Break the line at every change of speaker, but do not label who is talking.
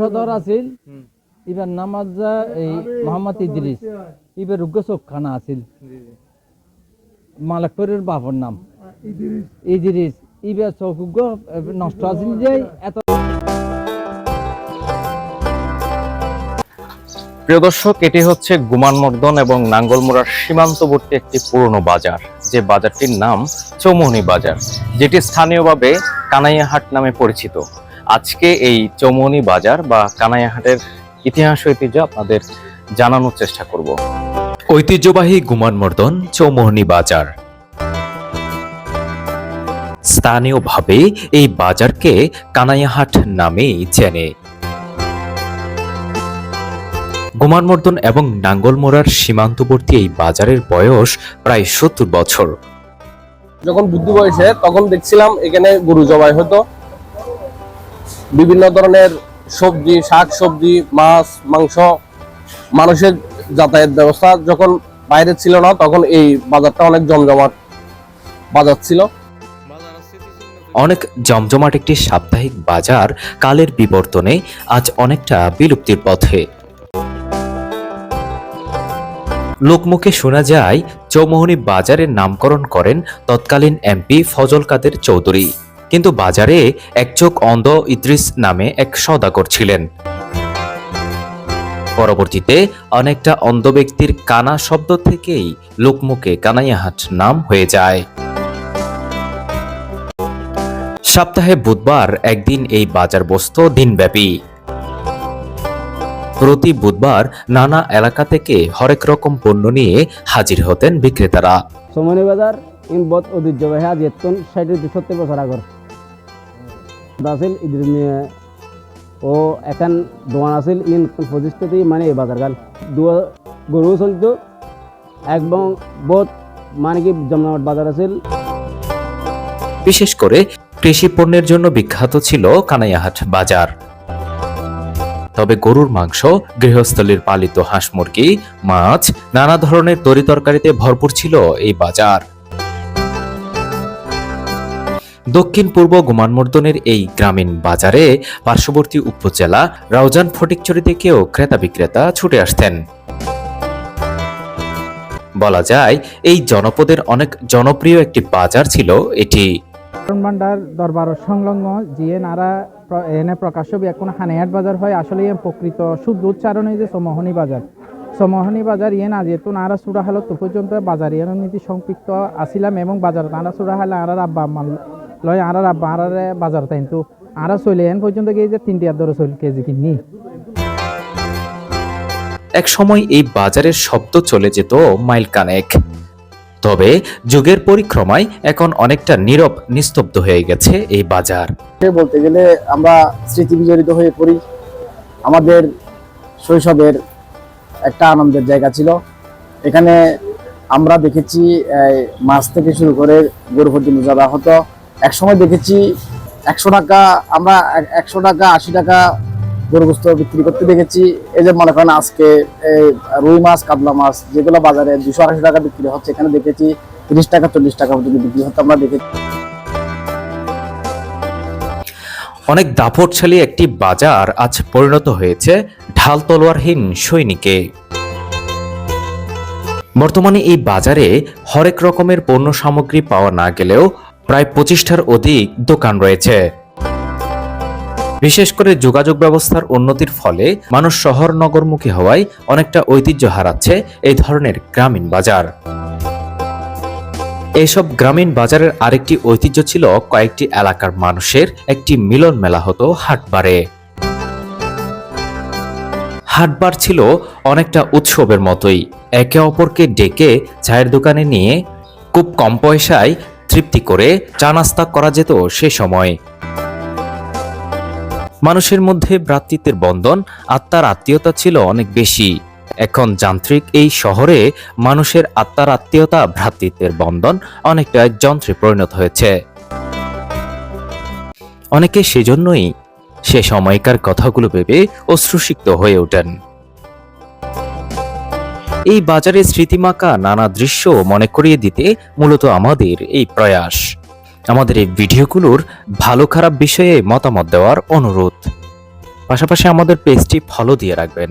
সদর আছিল ইবার নামাজ এই মোহাম্মদ ইদ্রিস ইবার খানা আছিল। মালাকপুরের বাপর নাম। ইদ্রিস। ইবার নষ্ট আছিল যে এত
প্রিয় দর্শক এটি হচ্ছে গুমানমর্দন এবং নাঙ্গলমোড়ার সীমান্তবর্তী একটি পুরনো বাজার যে বাজারটির নাম চৌমোহনী বাজার যেটি স্থানীয়ভাবে কানাইয়াহাট নামে পরিচিত। আজকে এই চৌমোহনী বাজার বা কানাইয়াহাটের ইতিহাস ঐতিহ্য আপনাদের জানানোর চেষ্টা করব।
ঐতিহ্যবাহী গুমানমর্দন চৌমোহনী বাজার। স্থানীয়ভাবে এই বাজারকে কানাইয়াহাট নামেই চেনে। গুমানমর্দন এবং নাঙ্গলমোড়ার সীমান্তবর্তী এই বাজারের বয়স প্রায় সত্তর বছর।
যখন বুদ্ধি বয়সে তখন দেখছিলাম এখানে গরু জবাই হতো। বিভিন্ন ধরনের সবজি শাক সবজি মাছ, মাংস মানুষের যাতায়াত ব্যবস্থা যখন বাইরে ছিল না, তখন এই বাজারটা অনেক জমজমাট বাজার ছিল।
অনেক জমজমাট একটি সাপ্তাহিক বাজার কালের বিবর্তনে আজ অনেকটা বিলুপ্তির পথে। লোকমুখে শোনা যায়, চৌমোহনী বাজারের নামকরণ করেন তৎকালীন এমপি ফজল কাদের চৌধুরী। কিন্তু বাজারে একচোখ অন্ধ ইদ্রিস নামে এক সদাগর ছিলেন। পরবর্তীতে অনেকটা অন্ধ ব্যক্তির কানা শব্দ থেকেই লোকমুখে কানাইয়াহাট নাম হয়ে যায়। সপ্তাহে বুধবার একদিন এই বাজার বসত দিনব্যাপী। প্রতি বুধবার নানা এলাকা থেকে হরেক রকম পণ্য নিয়ে হাজির হতেন বিক্রেতারা।
সমনি বাজার ইন বত ঐতিহ্যবাহী আজ এতন ষাট সত্তর বছর আগর। আছিল ইদ্রিস মিয়া ও এখন দোকান আছিল ইন প্রতিষ্ঠাতেই মানে এই বাজার গাল। দুয়া গরু চলতো এবং বহুত মানে কি জমজমাট বাজার আছিল
বিশেষ করে কৃষি পণ্যের জন্য বিখ্যাত ছিল কানাইয়াহাট বাজার। তবে গরুর মাংস, গৃহস্থলীর পালিত হাঁস মুরগি, মাছ, নানা ধরনের তরিতরকারিতে ভরপুর ছিল এই বাজার। দক্ষিণ পূর্ব গুমানমর্দনের এই গ্রামীণ বাজারে পার্শ্ববর্তী উপজেলা রাউজান ফটিকচুরি থেকেও ক্রেতা বিক্রেতা ছুটে আসতেন। বলা যায়, এই জনপদের অনেক জনপ্রিয় একটি বাজার ছিল এটি।
ভান্ডার দরবার সংলগ্ন, যিয়ে নারা এনে প্রকাশ্য এখন হানিয়াট বাজার হয়, আসলে প্রকৃত শুদ্ধ উচ্চারণ যে সমোহনী বাজার। সমোহনী বাজার ইয়ে না, যেহেতু নারা সুরা হালত পর্যন্ত বাজার ইয়ে নীতি সম্পৃক্ত আসিলাম এবং বাজার নারা সুরা হালে আরার আব্বা লয় আরার আব্বা আরারে বাজার তাই কিন্তু আরা চলে এন পর্যন্ত গিয়ে যে তিনটি আর ধরে চল কেজি কিনি
এক সময় এই বাজারের শব্দ চলে যেত মাইল কানেক। তবে যুগের পরিক্রমায় এখন অনেকটা নীরব নিস্তব্ধ হয়ে গেছে এই বাজার।
সে বলতে গেলে আমরা স্মৃতি বিজড়িত হয়ে পড়ি। আমাদের শৈশবের একটা আনন্দের জায়গা ছিল। এখানে আমরা দেখেছি মাছ থেকে শুরু করে গরু পর্যন্ত যাওয়া হতো এক সময় দেখেছি একশো টাকা, আমরা একশো টাকা, আশি টাকা গরু গোস্ত বিক্রি করতে দেখেছি। এই যে মনে করেন আজকে রুই মাছ, কাতলা মাছ, যেগুলো বাজারে দুশো আড়াইশো টাকা বিক্রি হচ্ছে, এখানে দেখেছি তিরিশ টাকা, চল্লিশ টাকা পর্যন্ত বিক্রি হতো আমরা দেখেছি।
অনেক দাপটশালী একটি বাজার আজ পরিণত হয়েছে ঢাল তলোয়ারহীন সৈনিকে। বর্তমানে এই বাজারে হরেক রকমের পণ্য সামগ্রী পাওয়া না গেলেও প্রায় পঁচিশটার অধিক দোকান রয়েছে। বিশেষ করে যোগাযোগ ব্যবস্থার উন্নতির ফলে মানুষ শহর নগরমুখী হওয়ায় অনেকটা ঐতিহ্য হারাচ্ছে এই ধরনের গ্রামীণ বাজার। এইসব গ্রামীণ বাজারের আরেকটি ঐতিহ্য ছিল কয়েকটি এলাকার মানুষের একটি মিলন মেলা হতো হাটবারে। হাটবার ছিল অনেকটা উৎসবের মতোই। একে অপরকে ডেকে চায়ের দোকানে নিয়ে খুব কম পয়সায় তৃপ্তি করে চা নাস্তা করা যেত সে সময়। মানুষের মধ্যে ভ্রাতৃত্বের বন্ধন, আত্মার আত্মীয়তা ছিল অনেক বেশি। এখন যান্ত্রিক এই শহরে মানুষের আত্মার আত্মীয়তা, ভ্রাতৃত্বের বন্ধন অনেকটা যন্ত্রে পরিণত হয়েছে। অনেকে সেজন্যই সে সময়কার কথাগুলো ভেবে অশ্রুসিক্ত হয়ে ওঠেন। এই বাজারে স্মৃতিমাকা নানা দৃশ্য মনে করিয়ে দিতে মূলত আমাদের এই প্রয়াস। আমাদের এই ভিডিওগুলোর ভালো খারাপ বিষয়ে মতামত দেওয়ার অনুরোধ। পাশাপাশি আমাদের পেজটি ফলো দিয়ে রাখবেন।